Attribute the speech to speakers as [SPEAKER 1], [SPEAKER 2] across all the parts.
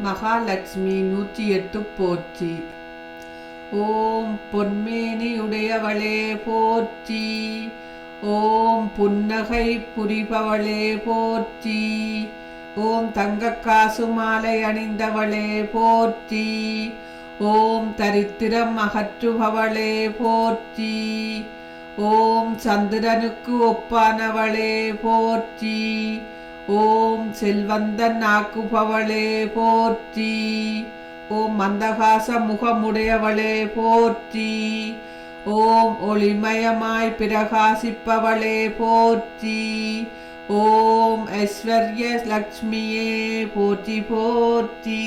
[SPEAKER 1] மகாலட்சுமி நூற்றி எட்டு போற்றி. ஓம் பொன்மேனியுடையவளே போற்றி. ஓம் புன்னகை புரிபவளே போற்றி. ஓம் தங்கக்காசு மாலை அணிந்தவளே போற்றி. ஓம் தரித்திரம் அகற்றுபவளே போற்றி. ஓம் சந்திரனுக்கு ஒப்பானவளே போற்றி. ஓம் செல்வந்தன் ஆக்குபவளே போற்றி. ஓம் மந்தகாச முகமுடையவளே போற்றி. ஓம் ஒளிமயமாய் பிரகாசிப்பவளே போற்றி. ஓம் ஐஸ்வர்ய லக்ஷ்மியே போற்றி போற்றி.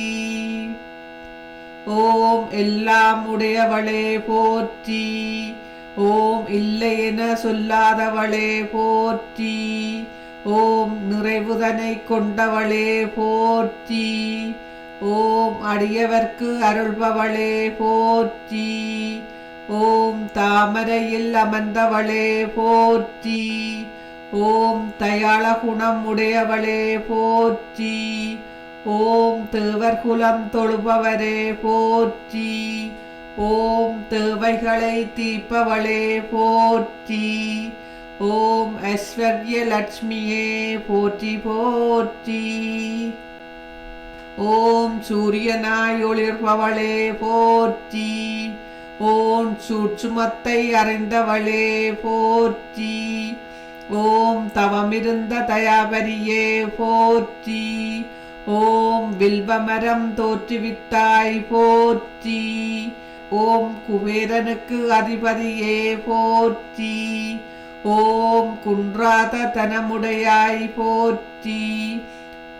[SPEAKER 1] ஓம் எல்லாம் உடையவளே போற்றி. ஓம் இல்லை என சொல்லாதவளே போற்றி. ஓம் நிறைவுதனை கொண்டவளே போற்றி. ஓம் அடியவர்க்கு அருள்பவளே போற்றி. ஓம் தாமரையில் அமர்ந்தவளே போற்றி. ஓம் தயாள குணம் உடையவளே போற்றி. ஓம் தேவர்குலம் தொழுபவரே போற்றி. ஓம் தேவைகளை தீப்பவளே போற்றி. ஐஸ்வர்யலட்சுமியே போற்றி போற்றி. ஓம் சூரியனாய் ஒளிர்பவளே போற்றி. ஓம் சூட்சுமத்தை அறிந்தவளே போற்றி. ஓம் தவமிருந்த தயாபரியே போற்றி. ஓம் வில்வமரம் தோற்றுவித்தாய் போற்றி. ஓம் குபேரனுக்கு அதிபதியே போற்றி. ஓம் குன்றாத தனமுடையாய் போற்றி.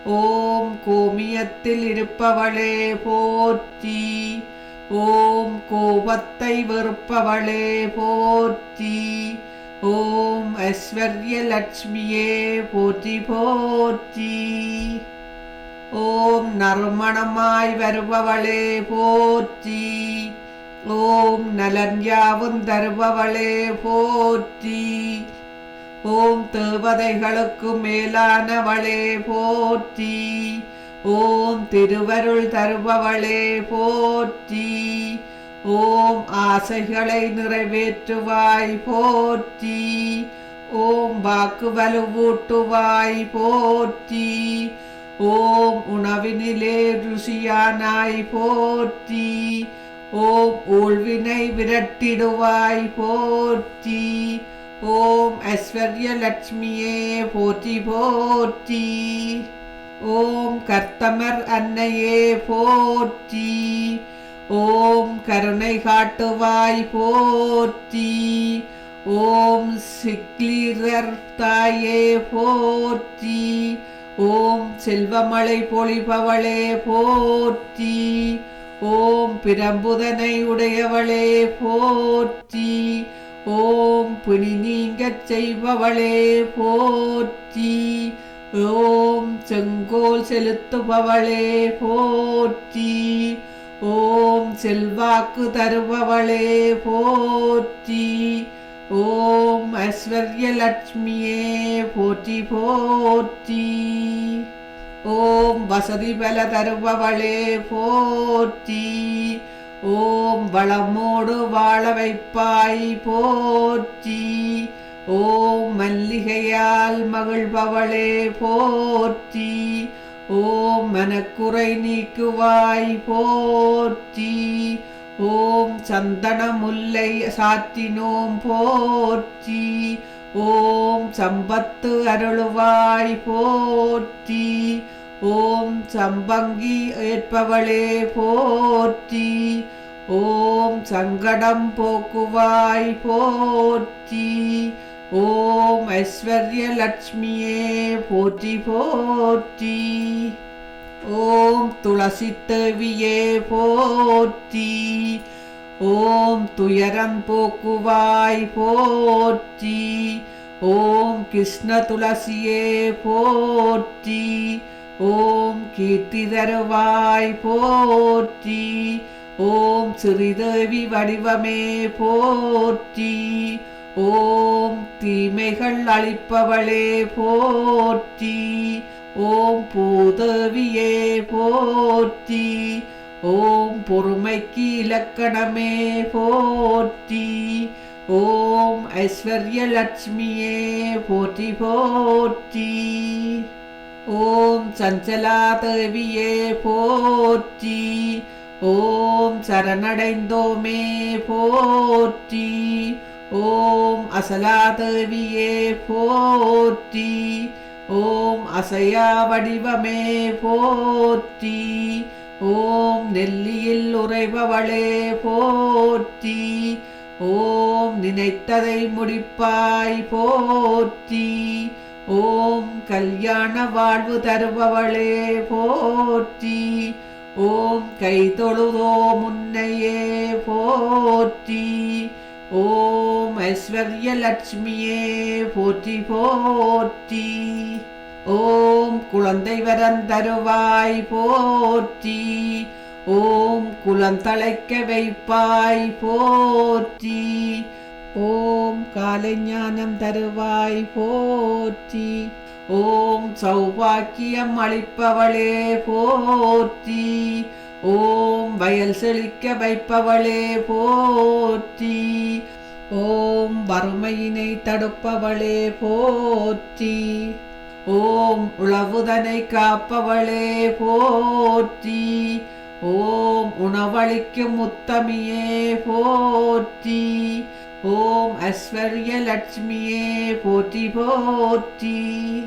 [SPEAKER 1] ஓம் கோமியத்தில் இருப்பவளே போற்றி. ஓம் கோபத்தை வெறுப்பவளே போற்றி. ஓம் ஐஸ்வர்ய லட்சுமியே போற்றி போற்றி. ஓம் நறுமணமாய் வருபவளே போற்றி. ஓம் நலன் யாவும் தருபவளே போற்றி. ஓம் தேவதைகளுக்கு மேலானவளே போற்றி. ஓம் திருவருள் தருபவளே போற்றி. ஓம் ஆசைகளை நிறைவேற்றுவாய் போற்றி. ஓம் வாக்கு வலுவூட்டுவாய் போற்றி. ஓம் உணவினிலே ருசியானாய் போற்றி. ஓம் ஊழ்வினை விரட்டிடுவாய் போற்றி. ஓம் ஐஸ்வர்ய லட்சுமியே போற்றி போற்றி. ஓம் கர்த்தமர் அன்னையே போற்றி. ஓம் கருணை காட்டுவாய் போற்றி. ஓம் சிக்லீரர் தாயே போற்றி. ஓம் செல்வமழை பொழிபவளே போற்றி. ஓம் பிரம்புதனை உடையவளே போற்றி. ஓம் பிணி நீங்கச் செய்பவளே போற்றி. ஓம் செங்கோல் செலுத்துபவளே போற்றி. ஓம் செல்வாக்கு தருபவளே போற்றி. ஓம் ஐஸ்வர்யலட்சுமியே போற்றி போற்றி. ஓம் வசதி பல தருபவளே போற்றி. ஓம் வளமோடு வாழ வைப்பாய் போற்றி. ஓம் மல்லிகையால் மகிழ்பவளே போற்றி. ஓம் மனக்குறை நீக்குவாய் போற்றி. ஓம் சந்தன முல்லை சாத்தினோம் போற்றி. ஓம் சம்பத்து அருளுவாய் போற்றி. ஓம் சம்பங்கி ஏற்பவளே போற்றி. ஓம் சங்கடம் போக்குவாய் போற்றி. ஓம் ஐஸ்வர்ய லட்சுமியே போற்றி போற்றி. ஓம் துளசி தேவியே போற்றி. ஓம் துயரம் போக்குவாய் போற்றி. ஓம் கிருஷ்ண துளசியே போற்றி. ஓம் கீர்த்தி தருவாய் போற்றி. ஓம் சிறிதேவி வடிவமே போற்றி. ஓம் தீமைகள் அழிப்பவளே போற்றி. ஓம் பூதேவியே போற்றி. ஓம் பொறுமைக்கு இலக்கணமே போற்றி. ஓம் ஐஸ்வர்யலட்சுமியே போற்றி போற்றி. ஓம் சஞ்சலாதேவியே போற்றி. ஓம் சரணடைந்தோமே போற்றி. ஓம் அசலாதேவியே போற்றி. ஓம் அசையா வடிவமே போற்றி. ஓம் நெல்லியில் உறைபவளே போற்றி. ஓம் நினைத்ததை முடிப்பாய் போற்றி. ஓம் கல்யாண வாழ்வு தருபவளே போற்றி. ஓம் கை தொழுதோ முன்னையே போற்றி. ஓம் ஐஸ்வர்ய லட்சுமியே போற்றி போற்றி. ஓம் குழந்தை வரம் தருவாய் போற்றி. ஓம் குலந்தழைக்க வைப்பாய் போற்றி. ஓம் காலைஞானம் தருவாய் போற்றி. ஓம் சௌபாக்கியம் அளிப்பவளே போற்றி. ஓம் வயல் செழிக்க வைப்பவளே போற்றி. ஓம் வறுமையினை தடுப்பவளே போற்றி. ஓம் உளவுதனை காப்பவளே போற்றி. ஓம் உணவளிக்கும் முத்தமியே போற்றி. ஓம் ஐஸ்வர்யலட்சுமியே போற்றி போற்றி.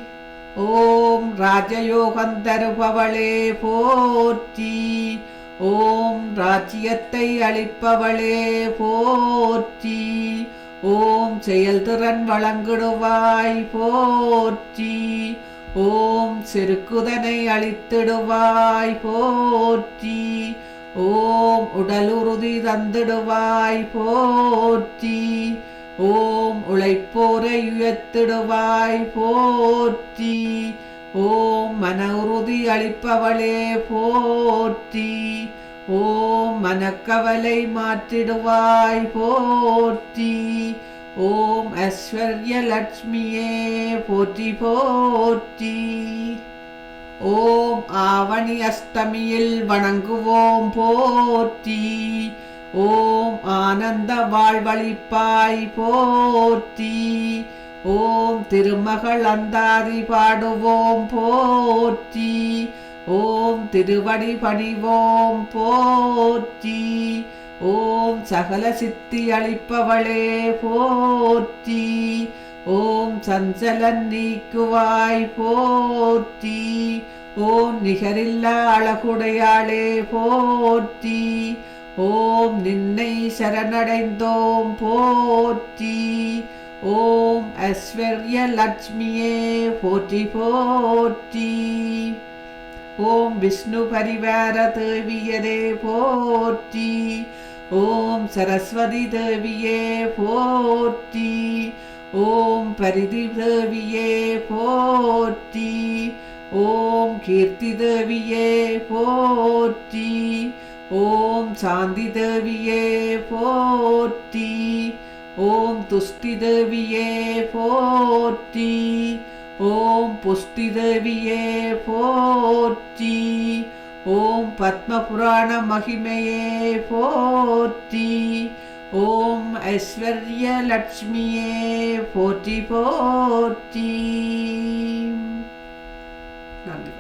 [SPEAKER 1] ஓம் ராஜயோகம் தருபவளே போற்றி. ஓம் ராஜ்யத்தை அளிப்பவளே போற்றி. ஓம் செயல்திறன் வழங்கிடுவாய் போற்றி. ஓம் செருக்குதனை அளித்திடுவாய் போற்றி. ஓம் உடலுறுதி தந்திடுவாய் போற்றி. ஓம் உழைப்போரை உயர்த்திடுவாய் போற்றி. ஓம் மன உறுதி அளிப்பவளே போற்றி. ஓம் மனக்கவலை மாற்றிடுவாய் போற்றி. ஓம் ஐஸ்வர்ய லட்சுமியே போற்றி போற்றி. ஓம் ஆவணி அஷ்டமியில் வணங்குவோம் போற்றி. ஓம் ஆனந்த வாழ்வழிப்பாய் போற்றி. ஓம் திருமகள் அந்தாதி பாடுவோம் போற்றி. ஓம் திருவடி பணிவோம் போற்றி. ஓம் சகல சித்தி அளிப்பவளே போற்றி. ஓம் சஞ்சலன் நீக்குவாய் போற்றி. ஓம் நிகரில்லா அழகுடையாளே போற்றி. ஓம் நின்னை சரணடைந்தோம் போற்றி. ஓம் ஐஸ்வர்ய லட்சுமியே போற்றி போற்றி. ஓம் விஷ்ணு பரிவார தேவியரே போற்றி. ஓம் சரஸ்வதி தேவியே போற்றி. ஓம் பரிதி தேவியே போற்றி. ஓம் கீர்த்தி தேவியே போற்றி. ஓம் சாந்தி தேவியே போற்றி. ஓம் துஷ்டி தேவியே போற்றி. ஓம் புஷ்டி தேவியே போற்றி. ஓம் பத்மபுராண மகிமையே போற்றி. ஓம் ஐஸ்வர்ய லட்சுமியே போற்றி போற்றி. நன்றி.